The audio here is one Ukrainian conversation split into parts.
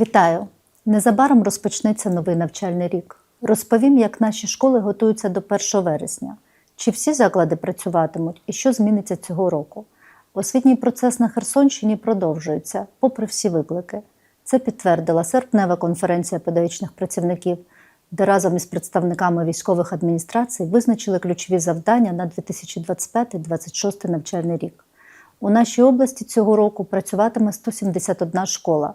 Вітаю! Незабаром розпочнеться новий навчальний рік. Розповім, як наші школи готуються до 1 вересня, чи всі заклади працюватимуть і що зміниться цього року. Освітній процес на Херсонщині продовжується, попри всі виклики. Це підтвердила серпнева конференція педагогічних працівників, де разом із представниками військових адміністрацій визначили ключові завдання на 2025-2026 навчальний рік. У нашій області цього року працюватиме 171 школа.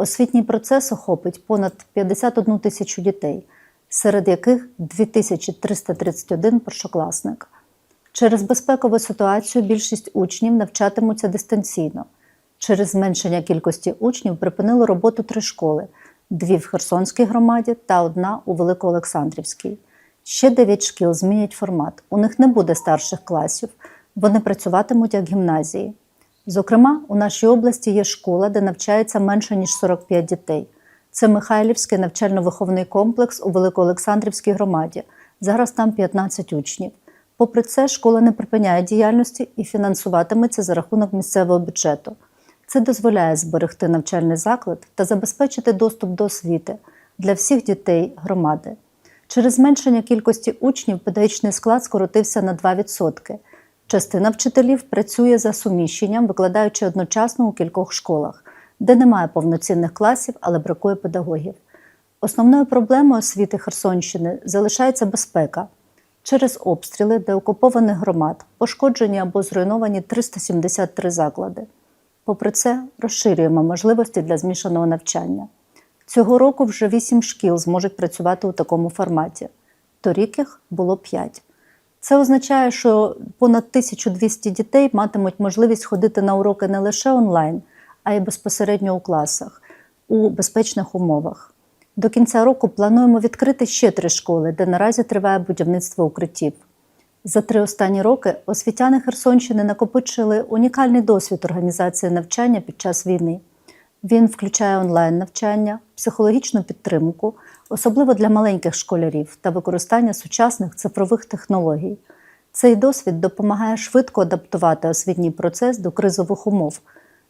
Освітній процес охопить понад 51 тисячу дітей, серед яких 2331 першокласник. Через безпекову ситуацію більшість учнів навчатимуться дистанційно. Через зменшення кількості учнів припинили роботу три школи: дві в Херсонській громаді та одна у Великоолександрівській. Ще дев'ять шкіл змінять формат. У них не буде старших класів, вони працюватимуть як гімназії. Зокрема, у нашій області є школа, де навчається менше ніж 45 дітей. Це Михайлівський навчально-виховний комплекс у Великоолександрівській громаді. Зараз там 15 учнів. Попри це, школа не припиняє діяльності і фінансуватиметься за рахунок місцевого бюджету. Це дозволяє зберегти навчальний заклад та забезпечити доступ до освіти для всіх дітей громади. Через зменшення кількості учнів педагогічний склад скоротився на 2%. Частина вчителів працює за суміщенням, викладаючи одночасно у кількох школах, де немає повноцінних класів, але бракує педагогів. Основною проблемою освіти Херсонщини залишається безпека. Через обстріли деокупованих громад пошкоджені або зруйновані 373 заклади. Попри це, розширюємо можливості для змішаного навчання. Цього року вже 8 шкіл зможуть працювати у такому форматі. Торік їх було 5. Це означає, що понад 1200 дітей матимуть можливість ходити на уроки не лише онлайн, а й безпосередньо у класах у безпечних умовах. До кінця року плануємо відкрити ще три школи, де наразі триває будівництво укриттів. За три останні роки освітяни Херсонщини накопичили унікальний досвід організації навчання під час війни. Він включає онлайн-навчання, психологічну підтримку, особливо для маленьких школярів та використання сучасних цифрових технологій. Цей досвід допомагає швидко адаптувати освітній процес до кризових умов.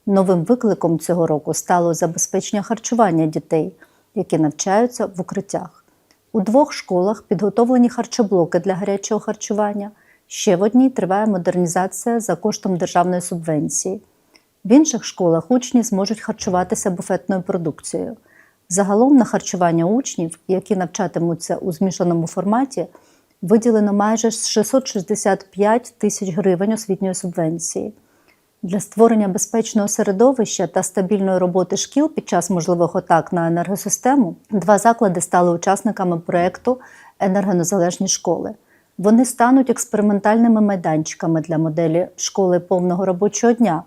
Новим викликом цього року стало забезпечення харчування дітей, які навчаються в укриттях. У двох школах підготовлені харчоблоки для гарячого харчування. Ще в одній триває модернізація за коштом державної субвенції. В інших школах учні зможуть харчуватися буфетною продукцією. Загалом на харчування учнів, які навчатимуться у змішаному форматі, виділено майже 665 тисяч гривень освітньої субвенції. Для створення безпечного середовища та стабільної роботи шкіл під час можливих атак на енергосистему два заклади стали учасниками проєкту Енергонезалежні школи. Вони стануть експериментальними майданчиками для моделі школи повного робочого дня,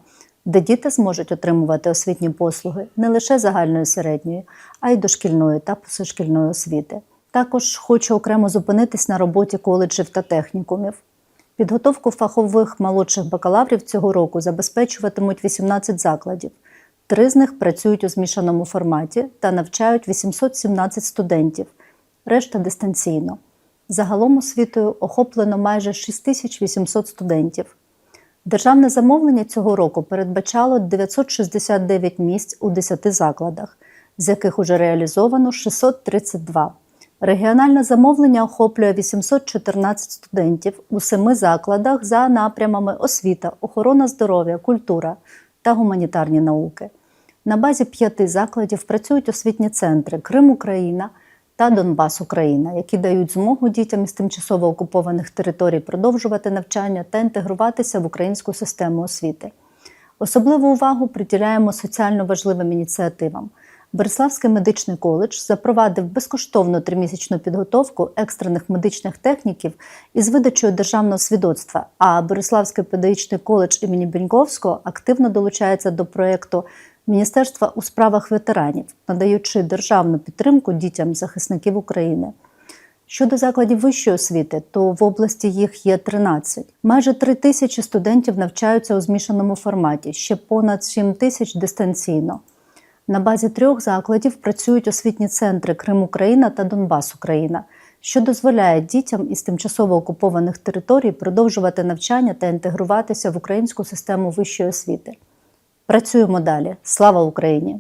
де діти зможуть отримувати освітні послуги не лише загальної середньої, а й дошкільної та позашкільної освіти. Також хочу окремо зупинитись на роботі коледжів та технікумів. Підготовку фахових молодших бакалаврів цього року забезпечуватимуть 18 закладів. Три з них працюють у змішаному форматі та навчають 817 студентів, решта дистанційно. Загалом освітою охоплено майже 6800 студентів. Державне замовлення цього року передбачало 969 місць у 10 закладах, з яких уже реалізовано 632. Регіональне замовлення охоплює 814 студентів у семи закладах за напрямами освіта, охорона здоров'я, культура та гуманітарні науки. На базі п'яти закладів працюють освітні центри Крим Україна та Донбас Україна, які дають змогу дітям із тимчасово окупованих територій продовжувати навчання та інтегруватися в українську систему освіти. Особливу увагу приділяємо соціально важливим ініціативам. Береславський медичний коледж запровадив безкоштовну тримісячну підготовку екстрених медичних техніків із видачею державного свідоцтва. А Береславський педагогічний коледж імені Беньковського активно долучається до проєкту Міністерства у справах ветеранів, надаючи державну підтримку дітям захисників України. Щодо закладів вищої освіти, то в області їх є 13. Майже 3 тисячі студентів навчаються у змішаному форматі, ще понад 7 тисяч дистанційно. На базі трьох закладів працюють освітні центри Крим Україна та Донбас Україна, що дозволяє дітям із тимчасово окупованих територій продовжувати навчання та інтегруватися в українську систему вищої освіти. Працюємо далі. Слава Україні!